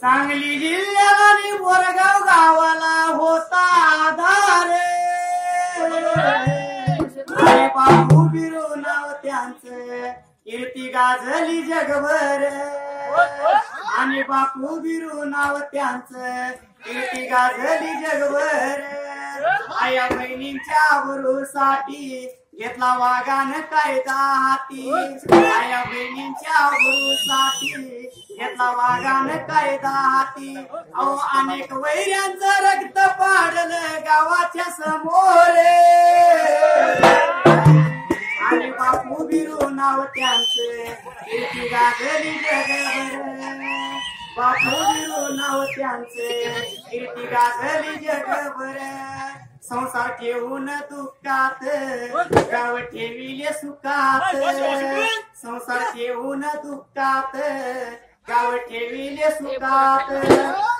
सांगली जिल्ह्याला बोरगाव गावाला होता आधार. आणि बापू बिरू नाव त्यांचं. कीर्ती गाजली जगभर. आणि बापू बिरू नाव त्यांचं. कीर्ती गाजली जगभर. आया बहिणींच्या बरोसाठी घेतला वागान कायदा हाती. आया बहिणींच्या बरोसाठी घेतला वागान कायदा हाती. अहो अनेक वैऱ्यांचं रक्त पाडलं गावाच्या समोर. आणि बापू बिरू नाव त्यांचे. गाजली जगभर. बापू बिरू नाव त्यांचे कीर्ती गाजली जगभर. संसार ठेवून दुःखात. गाव ठेविले सुखात. संसार ठेवून दुःखात. गाव ठेविले सुखात.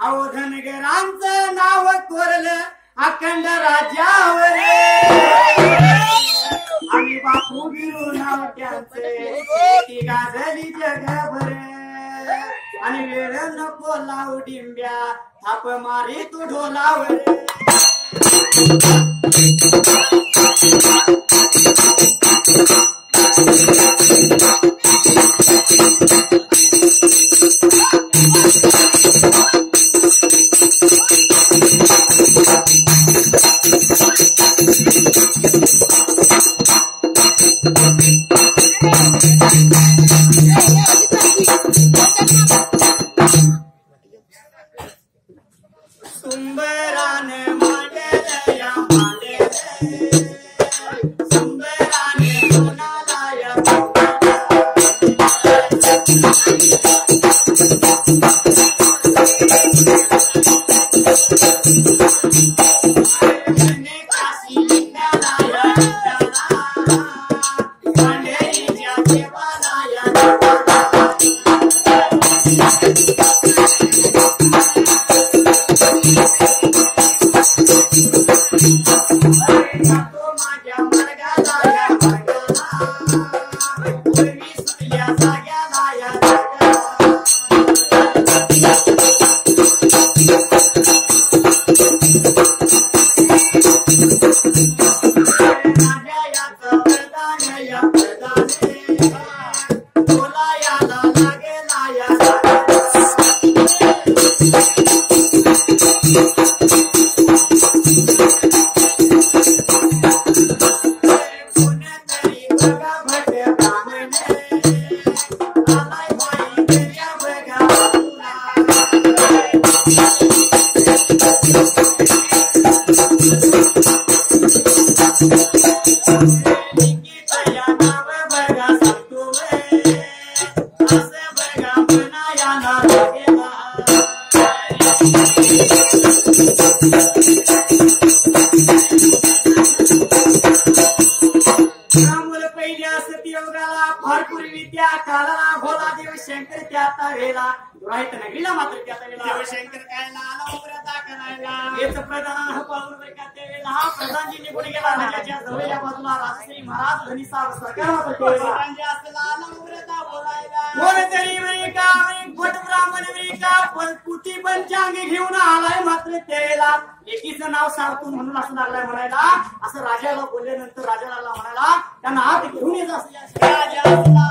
अहो धनगरांचं नाव कोरलं अखंड राज्यावर. आणि बापू बिरू नाव त्यांचे. गाजली जगभर. आणि वेळ नको लावू डिंब्या थाप मारी तू ढोलावर. तावेला राहित नगरीला मात्र त्या तावेला देव शंकर काय लाला करायला हेच प्रधान पाहून बरं का त्यावेळेला हा प्रधानजी निघून गेला. नगराच्या जवळच्या बाजूला राजश्री महाराज धनी साहेब सरकार मात्र कोणतरी का ब्राह्मण का पंचांग घेऊन आलाय मात्र त्यावेळेला लेकीचं नाव सांगतो म्हणून असं लागलाय म्हणायला. असं राजाला बोलल्यानंतर राजाला म्हणायला त्यांना आत घेऊन येत असते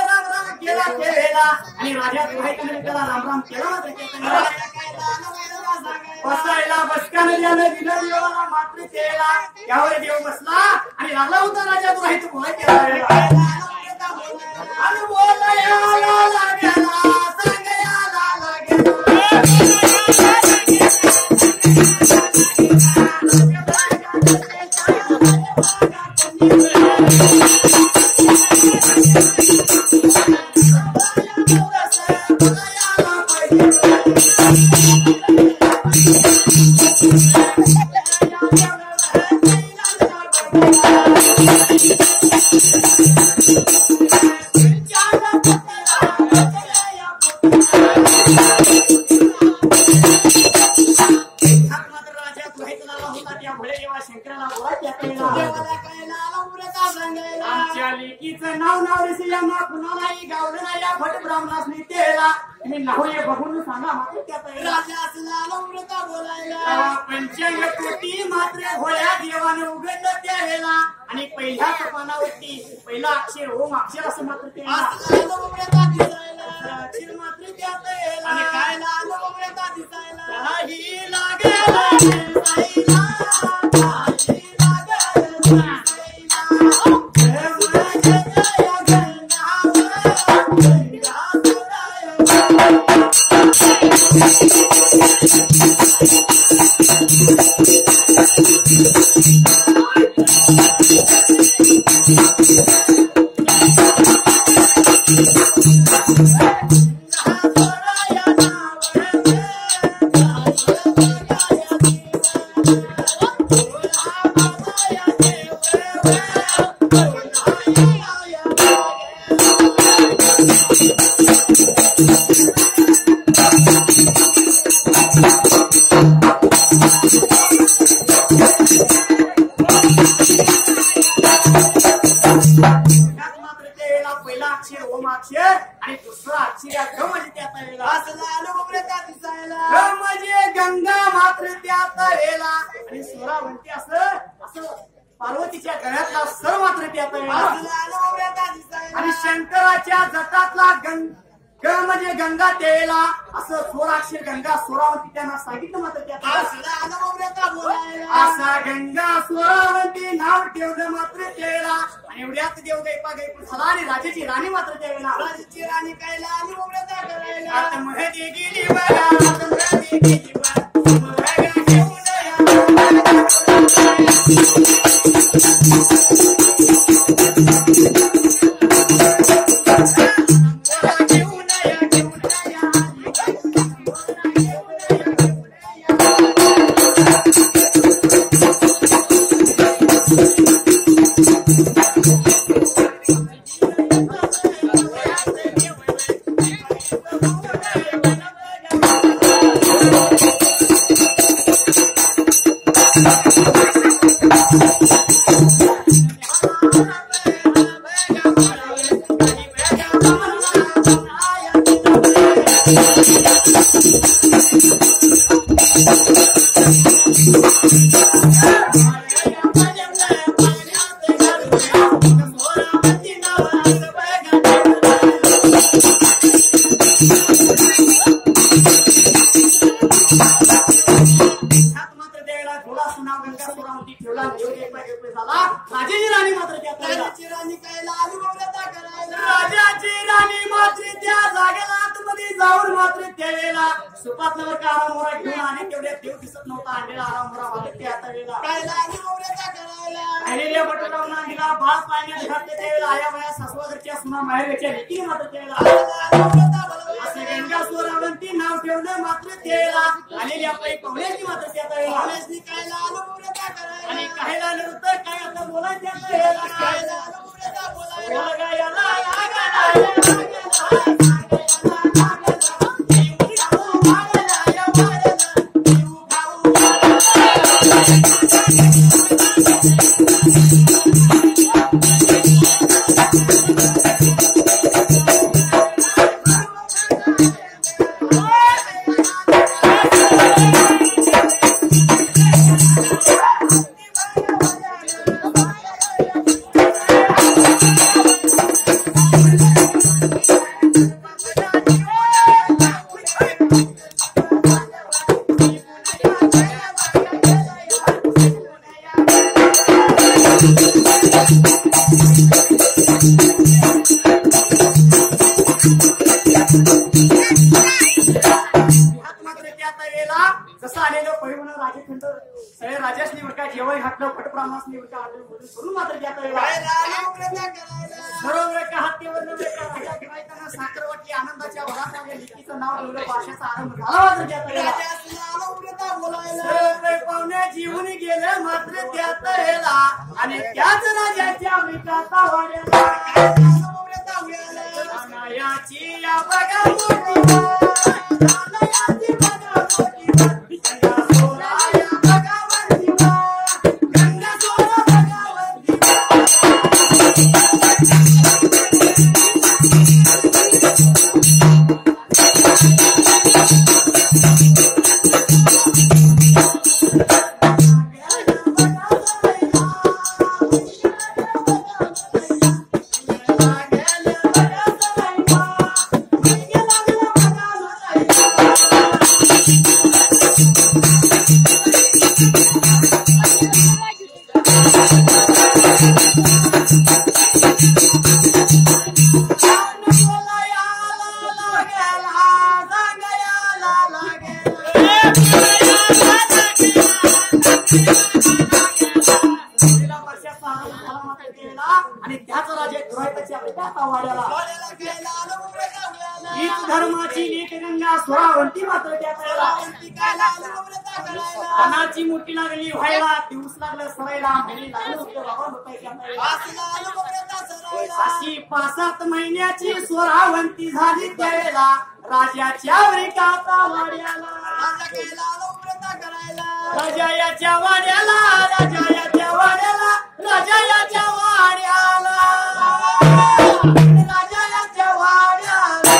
केला केला आणि राजा दुहाईकडे त्याला रामराम केला बसायला बसकाने ज्याने दिलं देवाला मात्र केला त्यावर देव बसला आणि लागला होता राजा तुला तू भोय केला. मी नाव हे बघून सांगा मात्र त्या तळेला. तेव्हा पंचांग कोटी मात्र भोळ्या देवाने उघडलं त्यावेळेला आणि पहिल्या कपानावरती पहिला अक्षर ओम अक्षर असं मात्र ते अक्षर मात्र त्या तळेला. आणि काय? काही लागेल त्यात पार्वतीच्या गळ्यातला सर मात्र त्यात वेळेला आणि शंकराच्या जटातला गंग ग म्हणजे गंगा त्यावेळेला असं सोळा अक्षर गंगा सोळावंती त्यांना सांगितलं मात्र त्यात असा गंगा सोळावंती नाव ठेवलं मात्र त्यावेळेला आणि एवढ्यात देव गैपा गैप झाला आणि राजाची राणी मात्र त्यावेळेला. आता महदी गेली बघा आता महदी गेली बघा. या. dance. राजाची राणी मात्र त्या तळेला. राजाची राणी मात्र त्या जागेला आतमध्ये जाऊन मात्र त्यावेळेला सुपातलं काळा मोरा घेऊन आणि तेवढ्या देव दिसत नव्हता. अंडेला आला मोरा मात्र त्या तळेला आलेल्या बटुराव नांदीला बाळ पाण्यात घातले त्यावेळेला आया बाया सासवादरच्या सुना माहेरच्या मात्र त्यावेळेला गंगा स्वरावंती नाव ठेवलं मात्र पाहुण्याची तळेला आणि काहीला नृत्य काय आता बोलायचं आता त्यावेळेला काय बोला घातलं भटब्राह्मणास निवडका आलं म्हणून करून मात्र एका हत्तीवर नव्हे का राजा फिरायताना साखरवटी आनंदाच्या भरात माझ्या लिखीचं नाव ठेवलं भाषेचा आरंभ झाला मात्र त्या तऱ्हेला सर्व पाहुणे जीवन गेले मात्र त्या तऱ्हेला आणि त्याच राजाच्या मृताचा वाड्याला. अनायाची या बघा आणि त्याच राजे दुरायताच्या त्याचा वाड्याला? हीच धर्माची स्वरावंती मात्र त्या मोठी लागली व्हायला दिवस लागलं सरायला बाबा अशी पाच सात महिन्याची स्वरावंती झाली त्यावेळेला राजाच्या वृकाचा वाड्याला राजा याच्या वाड्याला राजा याच्या वाड्याला राजा याच्या वाड्याला. राजा याच्या वाड्याला.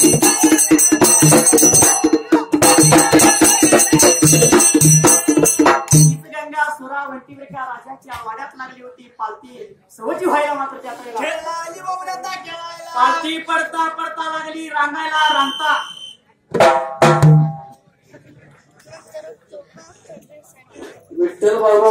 एका राजाच्या वाड्यात लागली होती पालती सवची व्हायला मात्र त्या. पालती पडता पडता लागली रांगायला रांगता. विठ्ठल बाबा